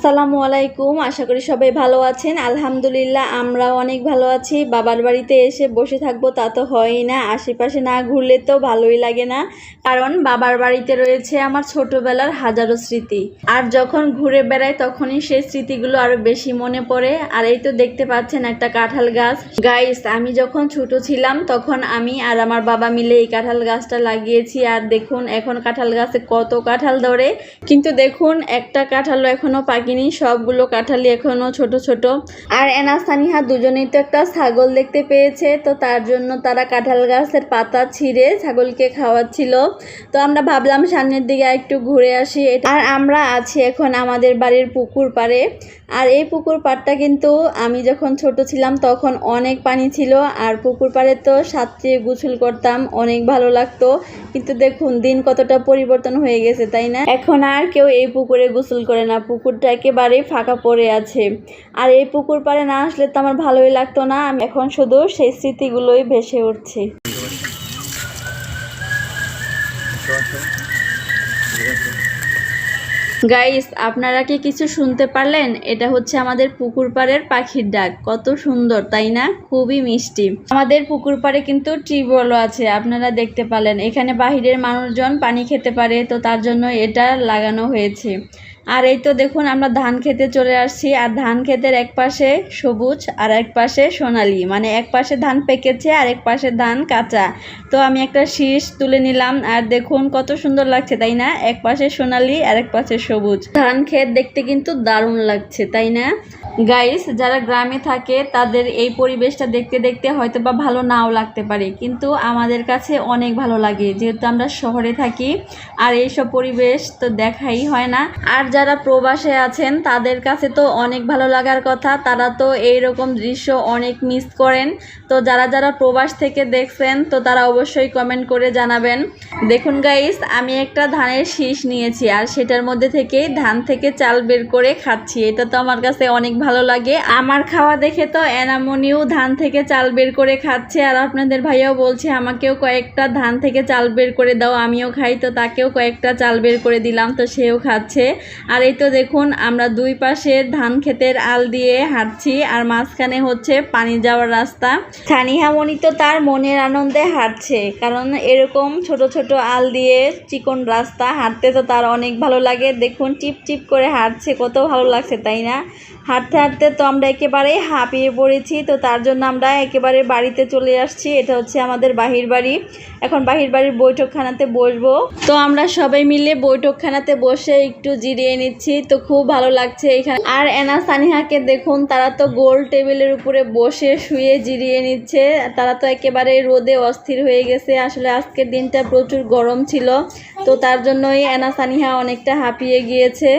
আসসালামু আলাইকুম, আশা করি সবাই ভালো আছেন। আলহামদুলিল্লাহ, আমরাও অনেক ভালো আছি। বাবার বাড়িতে এসে বসে থাকব, তা তো হয়ই না। আশেপাশে না ঘুরলে তো ভালোই লাগে না। কারণ বাবার বাড়িতে রয়েছে আমার ছোটবেলার হাজারো স্মৃতি। আর যখন ঘুরে বেড়াই, তখনই সেই স্মৃতিগুলো আরও বেশি মনে পড়ে। আর এই তো দেখতে পাচ্ছেন একটা কাঁঠাল গাছ। গাইস আমি যখন ছোট ছিলাম, তখন আমি আর আমার বাবা মিলে এই কাঁঠাল গাছটা লাগিয়েছি। আর দেখুন, এখন কাঁঠাল গাছে কত কাঁঠাল ধরে। কিন্তু দেখুন, একটা কাঁঠালও এখনও পাকিনি সবগুলো কাঁঠালি এখনও ছোট ছোট। আর এনা, সানিহা দুজনেই তো একটা ছাগল দেখতে পেয়েছে, তো তার জন্য তারা কাঁঠাল গাছের পাতা ছিঁড়ে ছাগলকে খাওয়াচ্ছিল। তো আমরা ভাবলাম সামনের দিকে একটু ঘুরে আসি। আর আমরা আছি এখন আমাদের বাড়ির পুকুর পাড়ে। আর এই পুকুর পাড়টা কিন্তু আমি যখন ছোট ছিলাম তখন অনেক পানি ছিল। আর পুকুর পাড়ে তো সাঁতরিয়ে গোসল করতাম, অনেক ভালো লাগতো। কিন্তু দেখুন, দিন কতটা পরিবর্তন হয়ে গেছে, তাই না? এখন আর কেউ এই পুকুরে গোসল করে না। পুকুরটা একেবারে ফাঁকা পড়ে আছে। আর এই পুকুর পাড়ে না আসলে তো আমার ভালোই লাগতো না। আমি এখন শুধু সেই স্মৃতিগুলোই ভেসে উঠছি। গাইস আপনারা কি কিছু শুনতে পারলেন? এটা হচ্ছে আমাদের পুকুর পাড়ের পাখির ডাক। কত সুন্দর, তাই না? খুবই মিষ্টি। আমাদের পুকুর পাড়ে কিন্তু টিউবওয়েলও আছে, আপনারা দেখতে পারলেন। এখানে বাহিরের মানুষজন পানি খেতে পারে, তো তার জন্য এটা লাগানো হয়েছে। আর এই তো দেখুন, আমরা ধান খেতে চলে আসছি। আর ধান ক্ষেতের এক পাশে সবুজ, আর এক পাশে সোনালি। মানে এক পাশে ধান পেকেছে, আর এক পাশে ধান কাঁচা। তো আমি একটা শীষ তুলে নিলাম, আর দেখুন কত সুন্দর লাগছে, তাই না? এক পাশে সোনালি, আর এক পাশে সবুজ। ধান ক্ষেত দেখতে কিন্তু দারুণ লাগছে, তাই না? গাইস যারা গ্রামে থাকে, তাদের এই পরিবেশটা দেখতে দেখতে হয়তো বা ভালো নাও লাগতে পারে। কিন্তু আমাদের কাছে অনেক ভালো লাগে। যেহেতু আমরা শহরে থাকি, আর এইসব পরিবেশ তো দেখাই হয় না। আর যারা প্রবাসে আছেন, তাদের কাছে তো অনেক ভালো লাগার কথা। তারা তো এই রকম দৃশ্য অনেক মিস করেন। তো যারা যারা প্রবাস থেকে দেখছেন, তো তারা অবশ্যই কমেন্ট করে জানাবেন। দেখুন গাইস আমি একটা ধানের শীষ নিয়েছি, আর সেটার মধ্যে থেকে ধান থেকে চাল বের করে খাচ্ছি। এটা তো আমার কাছে অনেক ভালো লাগে। আমার খাওয়া দেখে তো এনামনিও ধান থেকে চাল বের করে খাচ্ছে, আর আপনাদের ভাইয়াও বলছে, আমাকেও কয়েকটা ধান থেকে চাল বের করে দাও, আমিও খাই। তো তাকেও কয়েকটা চাল বের করে দিলাম, তো সেও খাচ্ছে। আর এই তো দেখুন, আমরা দুই পাশে ধান ক্ষেতের আল দিয়ে হাঁটছি, আর মাঝখানে হচ্ছে পানি যাওয়ার রাস্তা। সানিহামণি তো তার মনের আনন্দে হাঁটছে, কারণ এরকম ছোট ছোট আল দিয়ে চিকন রাস্তা, হাঁটতে তো তার অনেক ভালো লাগে। দেখুন টিপ টিপ করে হাঁটছে, কত ভালো লাগছে, তাই না? হাঁটতে হাঁটতে তো আমরা একেবারে হাঁপিয়ে পড়েছি, তো তার জন্য আমরা একেবারে বাড়িতে চলে আসছি। এটা হচ্ছে আমাদের বাহির বাড়ি। এখন বাহির বাড়ির বৈঠকখানাতে বসবো। তো আমরা সবাই মিলে বৈঠকখানাতে বসে একটু জিরিয়ে নিচ্ছি, তো খুব ভালো লাগছে এখানে। আর এনা সানিহাকে দেখুন, তারা তো গোল টেবিলের উপরে বসে শুয়ে জিরিয়ে নিচ্ছে। তারা তো একেবারে রোদে অস্থির হয়ে গেছে। আসলে আজকের দিনটা প্রচুর গরম ছিল, তো তার জন্যই এনা সানিহা অনেকটা হাঁপিয়ে গিয়েছে।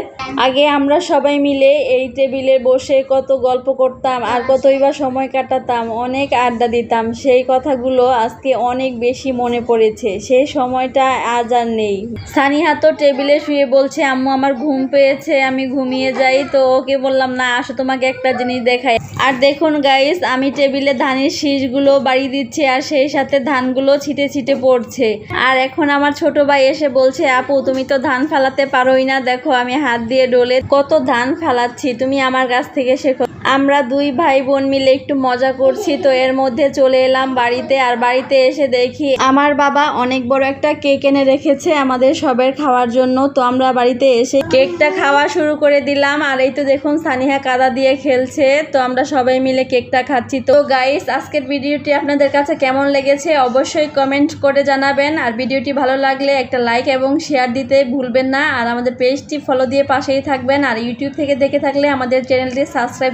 আগে আমরা সবাই মিলে এই টেবিলে বসে কত গল্প করতাম আর কতই বা সময় কাটাতাম, অনেক আড্ডা দিতাম। সেই কথাগুলো আজকে অনেক বেশি মনে পড়েছে। সেই সময়টা আজ আর নেই। সানিহা তো টেবিলে শুয়ে বলছে, আম্মু, আমার ঘুম পেয়েছে, আমি ঘুমিয়ে যাই। তো ওকে বললাম, না, আসো, তোমাকে একটা জিনিস দেখাই। আর দেখুন গাইস আমি টেবিলে ধানের শীষগুলো বাড়ি দিচ্ছি আর সেই সাথে ধানগুলো ছিটে ছিটে পড়ছে। আর এখন আমার ছোট ভাই এসে বলছে, আপু, তুমি তো ধান ফেলাতে পারোই না। দেখো, আমি হাত দিয়ে ডলে কত ধান ফেলাচ্ছি। তুমি আমার কাছ থেকে শেখো আমরা দুই ভাই বোন মিলে একটু মজা করছি, তো এর মধ্যে চলে এলাম বাড়িতে আর বাড়িতে এসে দেখি আমার বাবা অনেক বড় একটা কেক এনে রেখেছে আমাদের সবের খাওয়ার জন্য, তো আমরা বাড়িতে এসে কেকটা খাওয়া শুরু করে দিলাম। আর এই তো দেখুন সানিহা কাদা দিয়ে খেলছে, তো আমরা সবাই মিলে কেকটা খাচ্ছি। তো গাইস আজকের ভিডিওটি আপনাদের কাছে কেমন লেগেছে অবশ্যই কমেন্ট করে জানাবেন। আর ভিডিওটি ভালো লাগলে একটা লাইক এবং শেয়ার দিতে ভুলবেন না। আর আমাদের পেজটি ফলো দিয়ে পাশেই থাকবেন। আর ইউটিউব থেকে দেখে থাকলে আমাদের চ্যানেলটি সাবস্ক্রাইব